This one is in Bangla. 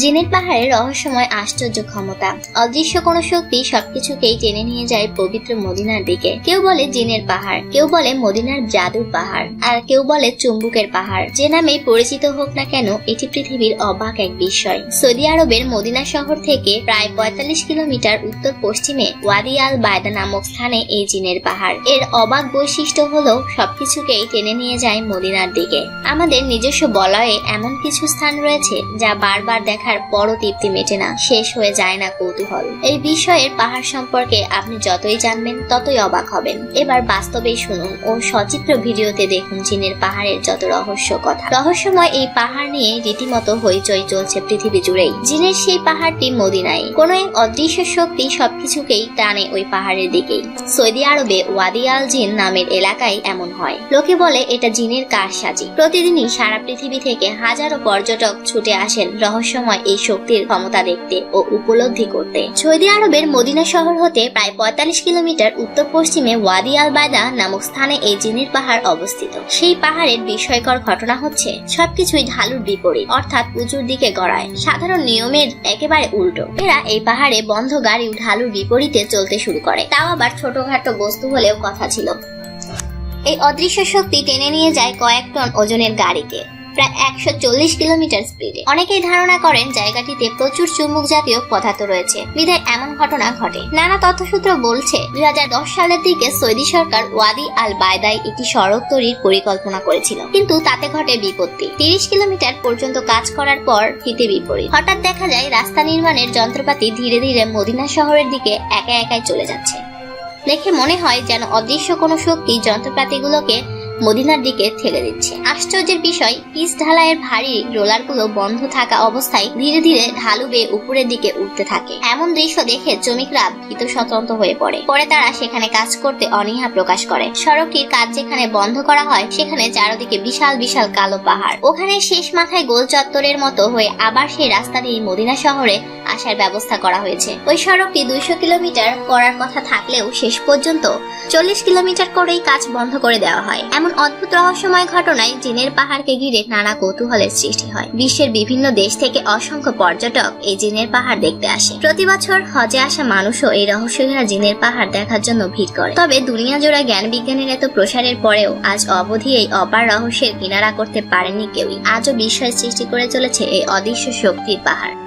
জিনের পাহাড়ের রহস্যময় আশ্চর্য ক্ষমতা। অদৃশ্য কোন শক্তি সবকিছুকেই টেনে নিয়ে যায় পবিত্র মদিনার দিকে। কেউ বলে জিনের পাহাড়, কেউ বলে মদিনার জাদুর পাহাড়, আর কেউ বলে চুম্বুকের পাহাড়। যে নামে পরিচিত হোক না কেন, এটি পৃথিবীর অবাক এক বিষয় সৌদি আরবের মদিনা শহর থেকে প্রায় পঁয়তাল্লিশ কিলোমিটার উত্তর পশ্চিমে ওয়াদি আল বায়দা নামক স্থানে এই জিনের পাহাড়। এর অবাক বৈশিষ্ট্য হলো সবকিছুকেই টেনে নিয়ে যায় মদিনার দিকে। আমাদের নিজস্ব বলয়ে এমন কিছু স্থান রয়েছে যা বারবার দেখার পরও তৃপ্তি মেটে না, শেষ হয়ে যায় না কৌতূহল। এই বিষয়ের পাহাড় সম্পর্কে আপনি যতই জানবেন, ততই অবাক হবেন। এবার বাস্তবেই শুনুন ও সচিত্র ভিডিওতে দেখুন চীনের পাহাড়ের যত রহস্য কথা। রহস্যময় এই পাহাড় নিয়ে রীতিমতো হইচই চলছে পৃথিবী জুড়েই। জিনের সেই পাহাড়টি মদিনায়। কোনো এক অদৃশ্য শক্তি সবকিছুকেই টানে ওই পাহাড়ের দিকেই। সৌদি আরবে ওয়াদি আল জিন নামের এলাকায় এমন হয়। লোকে বলে এটা জিনের কারসাজি। প্রতিদিনই সারা পৃথিবী থেকে হাজারো পর্যটক ছুটে আসেন রহস্যময় এই শক্তির ক্ষমতা দেখতে ও উপলব্ধি করতে। সৌদি আরবের মদিনা শহর হতে প্রায় পঁয়তাল্লিশ কিলোমিটার উত্তর পশ্চিমে ওয়াদি আল বায়দা নামক স্থানে এই জিনের পাহাড় অবস্থিত। সেই পাহাড়ের বিস্ময়কর ঘটনা হচ্ছে, সবকিছুই ঢালুর বিপরীত, অর্থাৎ উঁচুর দিকে গড়ায়। সাধারণ নিয়মের একেবারে উল্টো। এরা এই পাহাড়ে বন্ধ গাড়ি ঢালুর বিপরীতে চলতে শুরু করে। তাও আবার ছোটখাটো বস্তু হলেও কথা ছিল। এই অদৃশ্য শক্তি টেনে নিয়ে যায় কয়েক টন ওজনের গাড়িকে। প্রায় একশো চল্লিশ কিলোমিটার স্পিডে অনেকেই ধারণা করেন জায়গাটিতে প্রচুর চুম্বক জাতীয় পদার্থ রয়েছে। বিধায় এমন ঘটনা ঘটে। নানা তথ্যসূত্র বলছে দু হাজার দশ সালের দিকে সৌদি সরকার ওয়াদি আল বায়দায় একটি সড়ক তৈরির পরিকল্পনা করেছিল। কিন্তু তাতে ঘটে বিপত্তি। তিরিশ কিলোমিটার পর্যন্ত কাজ করার পর হিতে বিপরীত। হঠাৎ দেখা যায়, রাস্তা নির্মাণের যন্ত্রপাতি ধীরে ধীরে মদিনা শহরের দিকে একা একাই চলে যাচ্ছে। দেখে মনে হয় যেন অদৃশ্য কোনো শক্তি যন্ত্রপাতিগুলোকে মদিনার দিকে ঠেলে দিচ্ছে। আশ্চর্যের বিষয়, পিচ ঢালাইয়ের ভারী রোলারগুলো বন্ধ থাকা অবস্থায় ধীরে ধীরে ঢালু বেয়ে উপরের দিকে উঠতে থাকে। এমন দৃশ্য দেখে শ্রমিকরা ভীত স্বতন্ত্র হয়ে পড়ে। পরে তারা সেখানে কাজ করতে অনীহা প্রকাশ করে। সড়কটির কাজ যেখানে বন্ধ করা হয়, সেখানে চারদিকে বিশাল বিশাল কালো পাহাড়। ওখানে শেষ মাথায় গোল চত্বরের মতো হয়ে আবার সেই রাস্তা দিয়ে মদিনা শহরে আসার ব্যবস্থা করা হয়েছে। ওই সড়কটি দুইশো কিলোমিটার করার কথা থাকলেও শেষ পর্যন্ত চল্লিশ কিলোমিটার করেই কাজ বন্ধ করে দেওয়া হয়। এমন অদ্ভুত রহস্যময় ঘটনায় জিনের পাহাড়কে ঘিরে নানা কৌতূহলের সৃষ্টি হয়। বিশ্বের বিভিন্ন দেশ থেকে অসংখ্য পর্যটক এই জিনের পাহাড় দেখতে আসে। প্রতি বছর হজে আসা মানুষও এই রহস্যঘেরা জিনের পাহাড় দেখার জন্য ভিড় করে। তবে দুনিয়া জোড়া জ্ঞান বিজ্ঞানের এত প্রসারের পরেও আজ অবধি এই অপার রহস্যের কিনারা করতে পারেনি কেউই। আজও বিস্ময় সৃষ্টি করে চলেছে এই অদৃশ্য শক্তির পাহাড়।